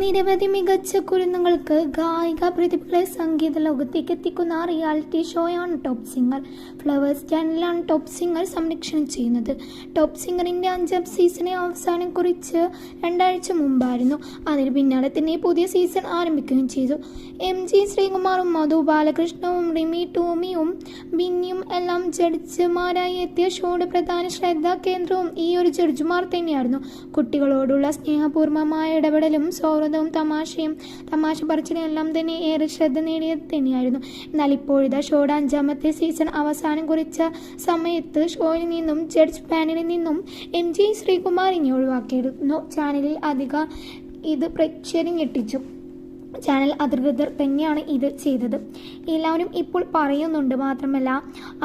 നിരവധി മികച്ച കുരുന്നുകൾക്ക് ഗായിക പ്രതിഭകളെ സംഗീത ലോകത്തേക്ക് എത്തിക്കുന്ന റിയാലിറ്റി ഷോയാണ് ടോപ്പ് സിംഗർ. ഫ്ലവേഴ്സ് ചാനലിലാണ് ടോപ്പ് സിംഗർ സംരക്ഷണം ചെയ്യുന്നത്. ടോപ്പ് സിംഗറിന്റെ അഞ്ചാം സീസണെ അവസാനം കുറിച്ച് രണ്ടാഴ്ച മുമ്പായിരുന്നു. അതിന് പിന്നാലെ തന്നെ പുതിയ സീസൺ ആരംഭിക്കുകയും ചെയ്തു. എം ജി ശ്രീകുമാറും മധു ബാലകൃഷ്ണവും റിമി ടോമിയും ബിന്നിയും എല്ലാം ജഡ്ജിമാരായി എത്തിയ ഷോയുടെ പ്രധാന ശ്രദ്ധാ കേന്ദ്രവും ഈ ഒരു ജഡ്ജിമാർ തന്നെയായിരുന്നു. കുട്ടികളോടുള്ള സ്നേഹപൂർവമായ ഇടപെടലും സൗഹൃദവും തമാശയും തമാശ പറച്ചിലും എല്ലാം തന്നെ ഏറെ ശ്രദ്ധ നേടിയത് തന്നെയായിരുന്നു. എന്നാൽ ഇപ്പോഴിതാ ഷോയുടെ അഞ്ചാമത്തെ സീസൺ അവസാനം കുറിച്ച സമയത്ത് ഷോയിൽ നിന്നും ജഡ്ജ് പാനലിൽ നിന്നും എം ജി ശ്രീകുമാറിനെ ഒഴിവാക്കിയിരുന്നു. ചാനലിൽ അധിക ഇത് പ്രേക്ഷകരെ ഞെട്ടിച്ചു. ചാനൽ അധികൃതർ തന്നെയാണ് ഇത് ചെയ്തത്. എല്ലാവരും ഇപ്പോൾ പറയുന്നുണ്ട് മാത്രമല്ല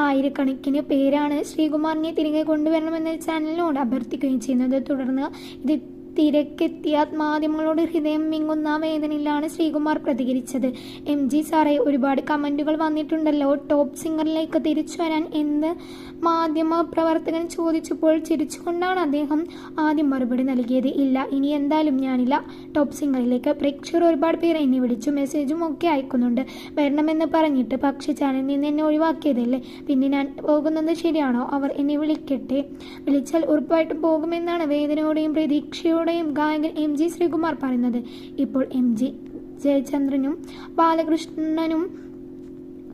ആയിരക്കണക്കിന് പേരാണ് ശ്രീകുമാറിനെ തിരികെ കൊണ്ടുവരണമെന്ന് ചാനലിനോട് അഭ്യർത്ഥിക്കുകയും ചെയ്യുന്നത്. തുടർന്ന് ഇത് തിരക്കെത്തിയ മാധ്യമങ്ങളോട് ഹൃദയം മിങ്ങുന്ന വേദനയിലാണ് ശ്രീകുമാർ പ്രതികരിച്ചത്. എം ജി സാറെ ഒരുപാട് കമന്റുകൾ വന്നിട്ടുണ്ടല്ലോ. ടോപ്പ് സിംഗറിലേക്ക് തിരിച്ചു വരാൻ എന്ത് മാധ്യമ പ്രവർത്തകൻ ചോദിച്ചപ്പോൾ ചിരിച്ചുകൊണ്ടാണ് അദ്ദേഹം ആദ്യം മറുപടി നൽകിയത്. ഇല്ല ഇനി എന്തായാലും ഞാനില്ല. ടോപ്പ് സിംഗറിലേക്ക് പ്രേക്ഷകർ ഒരുപാട് പേർ എന്നെ വിളിച്ചു മെസ്സേജും ഒക്കെ അയക്കുന്നുണ്ട്. വരണമെന്ന് പറഞ്ഞിട്ട് പക്ഷേ ചാനലിൽ നിന്ന് എന്നെ ഒഴിവാക്കിയതല്ലേ? പിന്നെ ഞാൻ പോകുന്നത് ശരിയാണോ? അവർ എന്നെ വിളിക്കട്ടെ? വിളിച്ചാൽ ഉറപ്പായിട്ടും പോകുമെന്നാണ് വേദനയോടെയും പ്രതീക്ഷയോടെയും ഗായകൻ എം ജി ശ്രീകുമാർ പറയുന്നത്. ഇപ്പോൾ എം ജി ജയചന്ദ്രനും ബാലകൃഷ്ണനും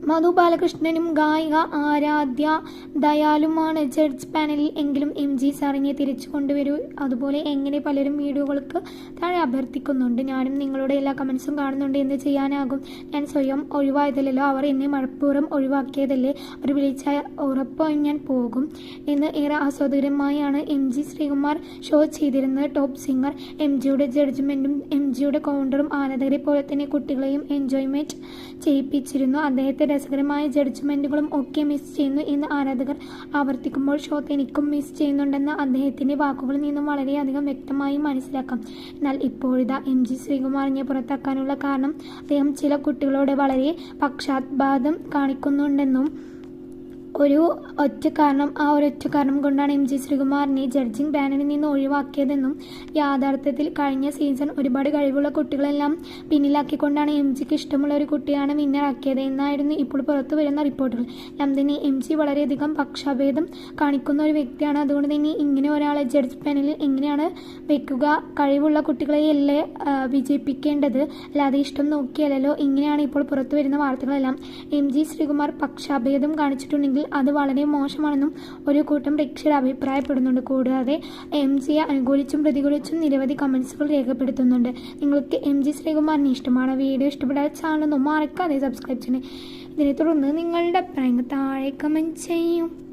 മധു ബാലകൃഷ്ണനും ഗായിക ആരാധ്യ ദയാലുമാണ്. ജഡ്ജ് പാനലിൽ എങ്കിലും എം ജി സാറിനെ തിരിച്ചു കൊണ്ടുവരൂ. അതുപോലെ എങ്ങനെ പലരും വീഡിയോകൾക്ക് താഴെ അഭ്യർത്ഥിക്കുന്നുണ്ട്. ഞാനും നിങ്ങളുടെ എല്ലാ കമൻസും കാണുന്നുണ്ട്. എന്ത് ചെയ്യാനാകും? ഞാൻ സ്വയം ഒഴിവായതല്ലോ അവർ എന്നെ മഴപ്പൂർവം ഒഴിവാക്കിയതല്ലേ? അവർ വിളിച്ച ഉറപ്പായും ഞാൻ പോകും എന്ന് ഏറെ ആസ്വാദകരമായാണ് എം ജി ശ്രീകുമാർ ഷോ ചെയ്തിരുന്നത് ടോപ്പ് സിംഗർ എം ജിയുടെ ജഡ്ജ്മെന്റും എം ജിയുടെ കൗണ്ടറും ആരാധകരെ പോലെ തന്നെ കുട്ടികളെയും എൻജോയ്മെന്റ് ചെയ്യിപ്പിച്ചിരുന്നു. അദ്ദേഹത്തെ രസകരമായ ജഡ്ജ്മെന്റുകളും ഒക്കെ മിസ് ചെയ്യുന്നു എന്ന് ആരാധകർ ആവർത്തിക്കുമ്പോൾ ഷോ തനിക്കും മിസ് ചെയ്യുന്നുണ്ടെന്ന് അദ്ദേഹത്തിന്റെ വാക്കുകളിൽ നിന്നും വളരെയധികം വ്യക്തമായി മനസ്സിലാക്കാം. എന്നാൽ ഇപ്പോഴിതാ എം ജി ശ്രീകുമാറിനെ പുറത്താക്കാനുള്ള കാരണം അദ്ദേഹം ചില കുട്ടികളോട് വളരെ പക്ഷാത്പാതം കാണിക്കുന്നുണ്ടെന്നും ഒരു ഒറ്റ കാരണം ആ ഒരൊറ്റ കാരണം കൊണ്ടാണ് എം ജി ശ്രീകുമാറിനെ ജഡ്ജിങ് പാനലിൽ നിന്ന് ഒഴിവാക്കിയതെന്നും യാഥാർത്ഥ്യത്തിൽ കഴിഞ്ഞ സീസൺ ഒരുപാട് കഴിവുള്ള കുട്ടികളെല്ലാം പിന്നിലാക്കിക്കൊണ്ടാണ് എം ജിക്ക് ഇഷ്ടമുള്ള ഒരു കുട്ടിയാണ് വിന്നറാക്കിയത് എന്നായിരുന്നു ഇപ്പോൾ പുറത്തു വരുന്ന റിപ്പോർട്ടുകൾ തന്നെ എം ജി വളരെയധികം പക്ഷാഭേദം കാണിക്കുന്ന ഒരു വ്യക്തിയാണ്. അതുകൊണ്ട് തന്നെ ഇങ്ങനെ ഒരാളെ ജഡ്ജ് പാനലിൽ എങ്ങനെയാണ് വെക്കുക? കഴിവുള്ള കുട്ടികളെയല്ലേ വിജയിപ്പിക്കേണ്ടത്? അല്ലാതെ ഇഷ്ടം നോക്കിയല്ലോ ഇങ്ങനെയാണ് ഇപ്പോൾ പുറത്തു വരുന്ന വാർത്തകളെല്ലാം. എം ജി ശ്രീകുമാർ പക്ഷാഭേദം കാണിച്ചിട്ടുണ്ടെങ്കിൽ അത് വളരെ മോശമാണെന്നും ഒരു കൂട്ടം പ്രേക്ഷകർ അഭിപ്രായപ്പെടുന്നുണ്ട്. കൂടാതെ എം ജിയെ അനുകൂലിച്ചും പ്രതികൂലിച്ചും നിരവധി കമൻസുകൾ രേഖപ്പെടുത്തുന്നുണ്ട്. നിങ്ങൾക്ക് എം ജി ശ്രീകുമാറിന് ഇഷ്ടമാണ്? വീഡിയോ ഇഷ്ടപ്പെട്ടാൽ ചാനലൊന്നും മറക്കാതെ സബ്സ്ക്രൈബ് ചെയ്യണേ. ഇതിനെ തുടർന്ന് നിങ്ങളുടെ അഭിപ്രായങ്ങൾ താഴെ കമന്റ് ചെയ്യും.